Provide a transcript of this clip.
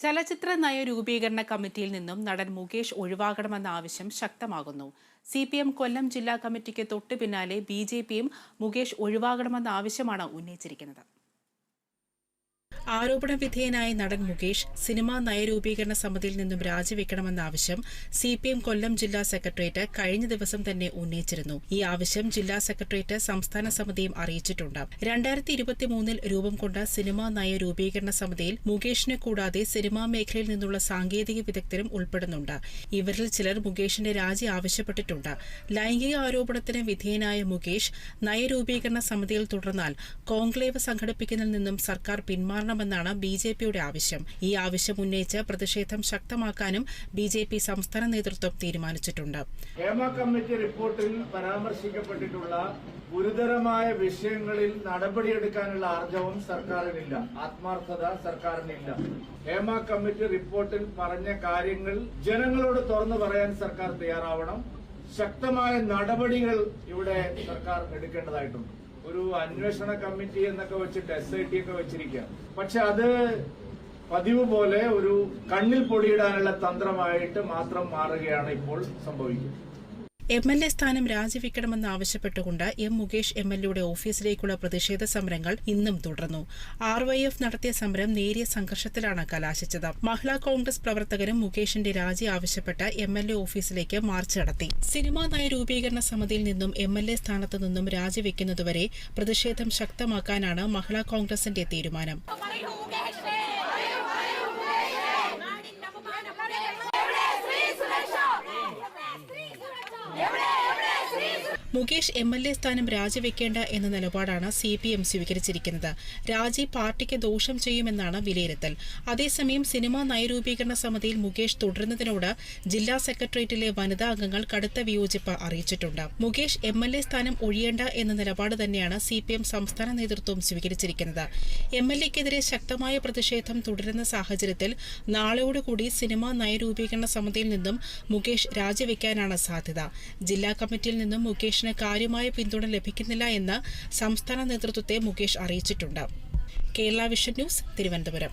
ചലച്ചിത്ര നയ രൂപീകരണ കമ്മിറ്റിയിൽ നിന്നും നടൻ മുകേഷ് ഒഴിവാകണമെന്ന ആവശ്യം ശക്തമാകുന്നു. സി പി എം കൊല്ലം ജില്ലാ കമ്മിറ്റിക്ക് തൊട്ടു പിന്നാലെ ബി ജെ പിയും മുകേഷ് ഒഴിവാകണമെന്ന ആവശ്യമാണ് ഉന്നയിച്ചിരിക്കുന്നത്. ആരോപണ വിധേയനായ നടൻ മുകേഷ് സിനിമാ നയരൂപീകരണ സമിതിയിൽ നിന്നും രാജിവെക്കണമെന്ന ആവശ്യം സി പി എം കൊല്ലം ജില്ലാ സെക്രട്ടേറിയറ്റ് കഴിഞ്ഞ ദിവസം തന്നെ ഉന്നയിച്ചിരുന്നു. ഈ ആവശ്യം ജില്ലാ സെക്രട്ടേറിയറ്റ് സംസ്ഥാന സമിതിയും അറിയിച്ചിട്ടുണ്ട്. രണ്ടായിരത്തി ഇരുപത്തിമൂന്നിൽ രൂപം കൊണ്ട സിനിമാ നയ രൂപീകരണ സമിതിയിൽ മുകേഷിനെ കൂടാതെ സിനിമാ മേഖലയിൽ നിന്നുള്ള സാങ്കേതിക വിദഗ്ധരും ഉൾപ്പെടുന്നുണ്ട്. ഇവരിൽ ചിലർ മുകേഷിന്റെ രാജി ആവശ്യപ്പെട്ടിട്ടുണ്ട്. ലൈംഗിക ആരോപണത്തിന് വിധേയനായ മുകേഷ് നയരൂപീകരണ സമിതിയിൽ തുടർന്നാൽ കോൺക്ലേവ് സംഘടിപ്പിക്കുന്നതിൽ നിന്നും സർക്കാർ പിന്മാറണമെന്നാണ് ബി ജെ പിയുടെ ആവശ്യം. ഈ ആവശ്യം ഉന്നയിച്ച് പ്രതിഷേധം ശക്തമാക്കാനും ബി ജെ പി സംസ്ഥാന നേതൃത്വം തീരുമാനിച്ചിട്ടുണ്ട്. കമ്മിറ്റി റിപ്പോർട്ടിൽ പരാമർശിക്കപ്പെട്ടിട്ടുള്ള ഗുരുതരമായ വിഷയങ്ങളിൽ നടപടിയെടുക്കാനുള്ള ആർജവം സർക്കാരിനില്ല. ആത്മാർത്ഥത സർക്കാരിനില്ല. ഹേമ കമ്മിറ്റി റിപ്പോർട്ടിൽ പറഞ്ഞ കാര്യങ്ങൾ ജനങ്ങളോട് തുറന്നു പറയാൻ സർക്കാർ തയ്യാറാവണം. ശക്തമായ നടപടികൾ ഇവിടെ സർക്കാർ എടുക്കേണ്ടതായിട്ടുണ്ട്. ഒരു അന്വേഷണ കമ്മിറ്റി എന്നൊക്കെ വെച്ചിട്ട് എസ് ഐ ടി ഒക്കെ വെച്ചിരിക്കുക പക്ഷെ അത് പതിവ് പോലെ ഒരു കണ്ണിൽ പൊടിയിടാനുള്ള തന്ത്രമായിട്ട് മാത്രം മാറുകയാണ് ഇപ്പോൾ സംഭവിക്കുന്നത്. എം എൽ എ സ്ഥാനം രാജിവെക്കണമെന്ന് ആവശ്യപ്പെട്ടുകൊണ്ട് എം മുകേഷ് എം എൽ എയുടെ ഓഫീസിലേക്കുള്ള പ്രതിഷേധ സമരങ്ങൾ ഇന്നും തുടർന്നു. ആർ വൈ എഫ് നടത്തിയ സമരം നേരിയ സംഘർഷത്തിലാണ് കലാശിച്ചത്. മഹിളാ കോൺഗ്രസ് പ്രവർത്തകരും മുകേഷിന്റെ രാജി ആവശ്യപ്പെട്ട് എം എൽ എ ഓഫീസിലേക്ക് മാർച്ച് നടത്തി. സിനിമാ നയ രൂപീകരണ സമിതിയിൽ നിന്നും എം എൽ എ സ്ഥാനത്തു നിന്നും രാജിവെക്കുന്നതുവരെ പ്രതിഷേധം ശക്തമാക്കാനാണ് മഹിളാ കോൺഗ്രസിന്റെ തീരുമാനം. ಎವಡೆ ಎವಡೆ Shri Mukesh M L A സ്ഥാനം രാജിവെക്കേണ്ട എന്ന നിലപാടാണ് സി പി എം സ്വീകരിച്ചിരിക്കുന്നത്. രാജി പാർട്ടിക്ക് ദോഷം ചെയ്യുമെന്നാണ് വിലയിരുത്തൽ. അതേസമയം സിനിമാ നയരൂപീകരണ സമിതിയിൽ മുകേഷ് തുടരുന്നതിനോട് ജില്ലാ സെക്രട്ടേറിയറ്റിലെ വനിതാ അംഗങ്ങൾ കടുത്ത വിയോജിപ്പ് അറിയിച്ചിട്ടുണ്ട്. മുകേഷ് എം എൽ എ സ്ഥാനം ഒഴിയേണ്ട എന്ന നിലപാട് തന്നെയാണ് സി പി എം സംസ്ഥാന നേതൃത്വം സ്വീകരിച്ചിരിക്കുന്നത്. എം എൽ എക്കെതിരെ ശക്തമായ പ്രതിഷേധം തുടരുന്ന സാഹചര്യത്തിൽ നാളെയോടുകൂടി സിനിമാ നയരൂപീകരണ സമിതിയിൽ നിന്നും മുകേഷ് രാജിവെക്കാനാണ് സാധ്യത. ജില്ലാ കമ്മിറ്റിയിൽ നിന്നും മുകേഷിന് കാര്യമായ പിന്തുണ ലഭിക്കുന്നില്ല എന്ന് സംസ്ഥാന നേതൃത്വത്തെ മുകേഷ് അറിയിച്ചിട്ടുണ്ട്. Kerala vision news Thiruvananthapuram.